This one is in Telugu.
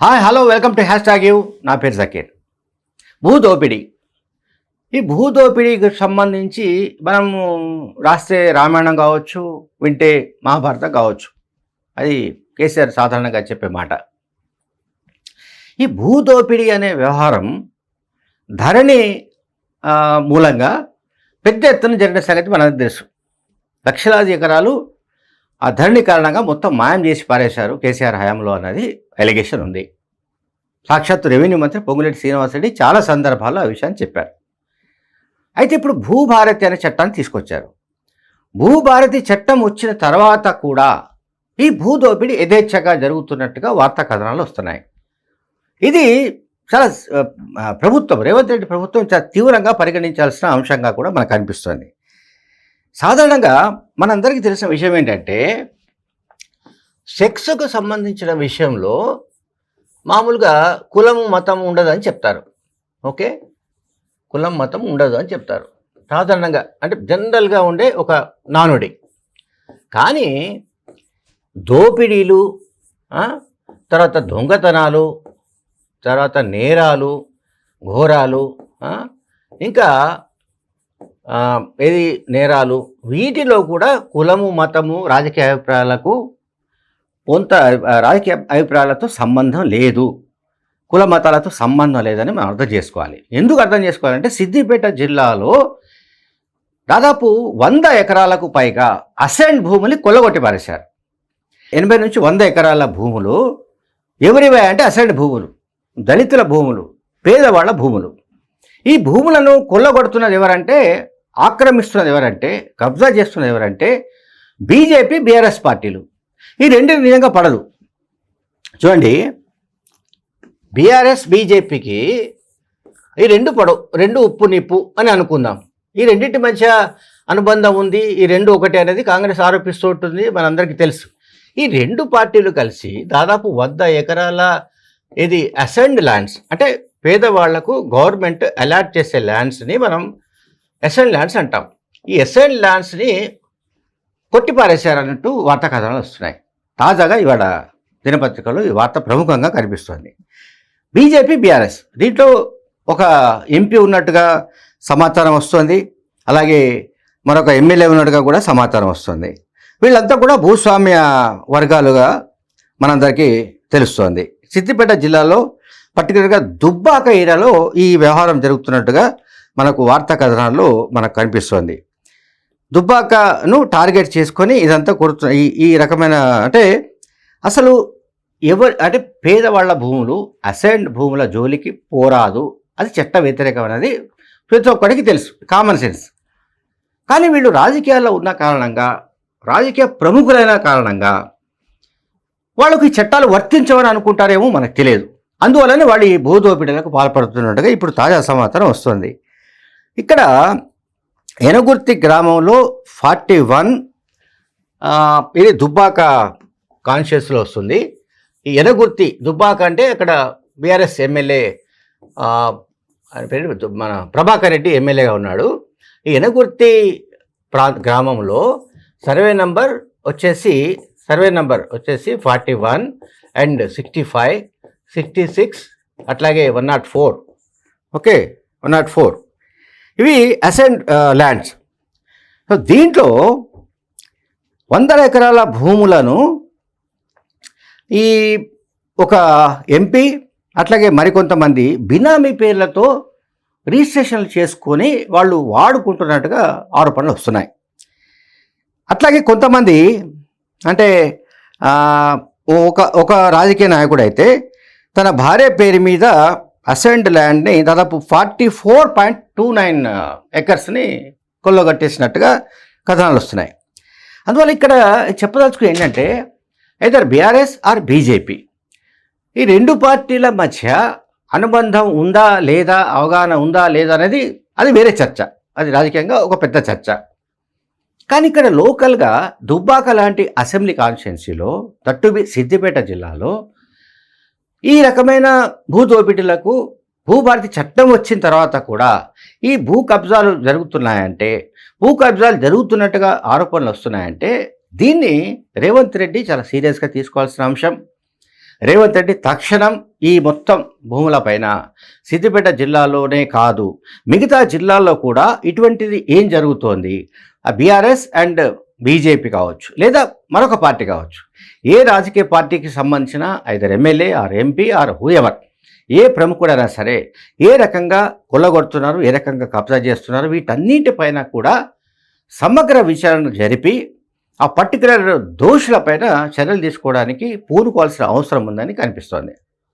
Hi hello welcome to hash tag you నా పేరు జకీర్. భూదోపిడి. ఈ భూదోపిడికి సంబంధించి మనము రాస్తే రామాయణం కావచ్చు వింటే మహాభారతం కావచ్చు. అది కేసీఆర్ సాధారణంగా చెప్పే మాట. ఈ భూదోపిడి అనే వ్యవహారం ధరణి మూలంగా పెద్ద ఎత్తున జరిగిన సంగతి మనకు తెలుసు. లక్షలాది ఎకరాలు ఆ ధరణి కారణంగా మొత్తం మాయం చేసి పారేశారు కేసీఆర్ హయాంలో అన్నది ఎలిగేషన్ ఉంది. సాక్షాత్తు రెవెన్యూ మంత్రి పొంగులేటి శ్రీనివాసరెడ్డి చాలా సందర్భాల్లో ఆ విషయాన్ని చెప్పారు. అయితే ఇప్పుడు భూభారతి అనే చట్టాన్ని తీసుకొచ్చారు. భూభారతి చట్టం వచ్చిన తర్వాత కూడా ఈ భూదోపిడి యథేచ్ఛగా జరుగుతున్నట్టుగా వార్తా కథనాలు వస్తున్నాయి. ఇది చాలా ప్రభుత్వం రేవంత్ రెడ్డి ప్రభుత్వం చాలా తీవ్రంగా పరిగణించాల్సిన అంశంగా కూడా మనకు అనిపిస్తుంది. సాధారణంగా మనందరికీ తెలిసిన విషయం ఏంటంటే సెక్స్కు సంబంధించిన విషయంలో మామూలుగా కులం మతం ఉండదని చెప్తారు. ఓకే? కులం మతం ఉండదు అని చెప్తారు. సాధారణంగా అంటే జనరల్గా ఉండే ఒక నానుడి. కానీ దోపిడీలు తర్వాత దొంగతనాలు తర్వాత నేరాలు ఘోరాలు ఇంకా ఏది నేరాలు వీటిలో కూడా కులము మతము రాజకీయ అభిప్రాయాలకు కొంత రాజకీయ అభిప్రాయాలతో సంబంధం లేదు. కుల మతాలతో సంబంధం లేదని మనం అర్థం చేసుకోవాలి. ఎందుకు అర్థం చేసుకోవాలంటే సిద్దిపేట జిల్లాలో దాదాపు వంద ఎకరాలకు పైగా అసెంట్ భూములు కొల్లగొట్టి పారేశారు. ఎనభై నుంచి వంద ఎకరాల భూములు ఎవరివే అంటే అసెంట్ భూములు దళితుల భూములు పేదవాళ్ళ భూములు. ఈ భూములను కొల్లగొడుతున్నది ఎవరంటే ఆక్రమిస్తున్నది ఎవరంటే కబ్జా చేస్తున్నది ఎవరంటే బీజేపీ బీఆర్ఎస్ పార్టీలు. ఈ రెండు నిజంగా పడదు. చూడండి బీఆర్ఎస్ బీజేపీకి ఈ రెండు పడవు. రెండు ఉప్పు నిప్పు అని అనుకుందాం. ఈ రెండింటి మధ్య అనుబంధం ఉంది. ఈ రెండు ఒకటి అనేది కాంగ్రెస్ ఆరోపిస్తూ ఉంటుంది. మనందరికీ తెలుసు. ఈ రెండు పార్టీలు కలిసి దాదాపు వంద ఎకరాల ఇది అసెండ్ ల్యాండ్స్ అంటే పేదవాళ్ళకు గవర్నమెంట్ అలాట్ చేసే ల్యాండ్స్ని మనం ఎసెండ్ ల్యాండ్స్ అంటాం. ఈ ఎసెండ్ ల్యాండ్స్ని కొట్టిపారేశారన్నట్టు వార్తా కథనాలు వస్తున్నాయి. తాజాగా ఇవాళ దినపత్రికలో ఈ వార్త ప్రముఖంగా కనిపిస్తోంది. బీజేపీ బీఆర్ఎస్ దీంట్లో ఒక ఎంపీ ఉన్నట్టుగా సమాచారం వస్తుంది. అలాగే మరొక ఎమ్మెల్యే ఉన్నట్టుగా కూడా సమాచారం వస్తుంది. వీళ్ళంతా కూడా భూస్వామ్య వర్గాలుగా మనందరికీ తెలుస్తోంది. సిద్దిపేట జిల్లాలో పర్టికులర్గా దుబ్బాక ఏరియాలో ఈ వ్యవహారం జరుగుతున్నట్టుగా మనకు వార్తా కథనాల్లో మనకు కనిపిస్తోంది. దుబ్బాకను టార్గెట్ చేసుకొని ఇదంతా కొడుతు ఈ ఈ రకమైన అంటే అసలు ఎవరు అంటే పేదవాళ్ళ భూములు అసెంట్ భూముల జోలికి పోరాదు. అది చట్ట వ్యతిరేకమైనది ప్రతి ఒక్కడికి తెలుసు కామన్ సెన్స్. కానీ వీళ్ళు రాజకీయాల్లో ఉన్న కారణంగా రాజకీయ ప్రముఖులైన కారణంగా వాళ్ళకి చట్టాలు వర్తించవని అనుకుంటారేమో మనకు తెలియదు. అందువల్లనే వాళ్ళు ఈ భూదోపిడీలకు పాల్పడుతున్నట్టుగా ఇప్పుడు తాజా సమాచారం వస్తుంది. ఇక్కడ ఎనగుర్తి గ్రామంలో ఫార్టీ వన్ ఇది దుబ్బాక కాన్షియస్లో వస్తుంది. ఈ ఎనగుర్తి దుబ్బాక అంటే అక్కడ బీఆర్ఎస్ ఎమ్మెల్యే ఆయన పేరు మన ప్రభాకర్ రెడ్డి ఎమ్మెల్యేగా ఉన్నాడు. ఈ ఎనగుర్తి ప్రా గ్రామంలో సర్వే నంబర్ వచ్చేసి సర్వే నంబర్ వచ్చేసి forty one and sixty five sixty six అట్లాగే one nought four. Okay one nought four. ఇవి అసెంట్ ల్యాండ్స్. సో దీంట్లో వందల ఎకరాల భూములను ఈ ఒక ఎంపీ అట్లాగే మరికొంతమంది బినామీ పేర్లతో రిజిస్ట్రేషన్లు చేసుకొని వాళ్ళు వాడుకుంటున్నట్టుగా ఆరోపణలు వస్తున్నాయి. అట్లాగే కొంతమంది అంటే ఒక ఒక రాజకీయ నాయకుడు అయితే తన భార్య పేరు మీద అసెంట్ ల్యాండ్ని దాదాపు forty four point two nine ఎకర్స్ని కొల్లగట్టేసినట్టుగా కథనాలు వస్తున్నాయి. అందువల్ల ఇక్కడ చెప్పదలుచుకుని ఏంటంటే ఐదర్ బీఆర్ఎస్ ఆర్ బీజేపీ ఈ రెండు పార్టీల మధ్య అనుబంధం ఉందా లేదా అవగాహన ఉందా లేదా అనేది అది వేరే చర్చ. అది రాజకీయంగా ఒక పెద్ద చర్చ. కానీ ఇక్కడ లోకల్గా దుబ్బాక లాంటి అసెంబ్లీ కాన్స్టిట్యున్సీలో తట్టుబి సిద్దిపేట జిల్లాలో ఈ రకమైన భూదోపిడీలకు భూభారతి చట్టం వచ్చిన తర్వాత కూడా ఈ భూ కబ్జాలు జరుగుతున్నాయంటే భూ కబ్జాలు జరుగుతున్నట్టుగా ఆరోపణలు వస్తున్నాయంటే దీన్ని రేవంత్ రెడ్డి చాలా సీరియస్గా తీసుకోవాల్సిన అంశం. రేవంత్ రెడ్డి తక్షణం ఈ మొత్తం భూములపైన సిద్దిపేట జిల్లాలోనే కాదు మిగతా జిల్లాల్లో కూడా ఇటువంటిది ఏం జరుగుతోంది? ఆ బీఆర్ఎస్ అండ్ బీజేపీ కావచ్చు లేదా మరొక పార్టీ కావచ్చు. ఏ రాజకీయ పార్టీకి సంబంధించిన either MLA or MP or whoever ఏ ప్రముఖుడైనా సరే ఏ రకంగా కొల్లగొడుతున్నారు ఏ రకంగా కబ్జా చేస్తున్నారు వీటన్నిటిపైన కూడా సమగ్ర విచారణ జరిపి ఆ పర్టికులర్ దోషులపైన చర్యలు తీసుకోవడానికి పూనుకోవాల్సిన అవసరం ఉందని కనిపిస్తోంది.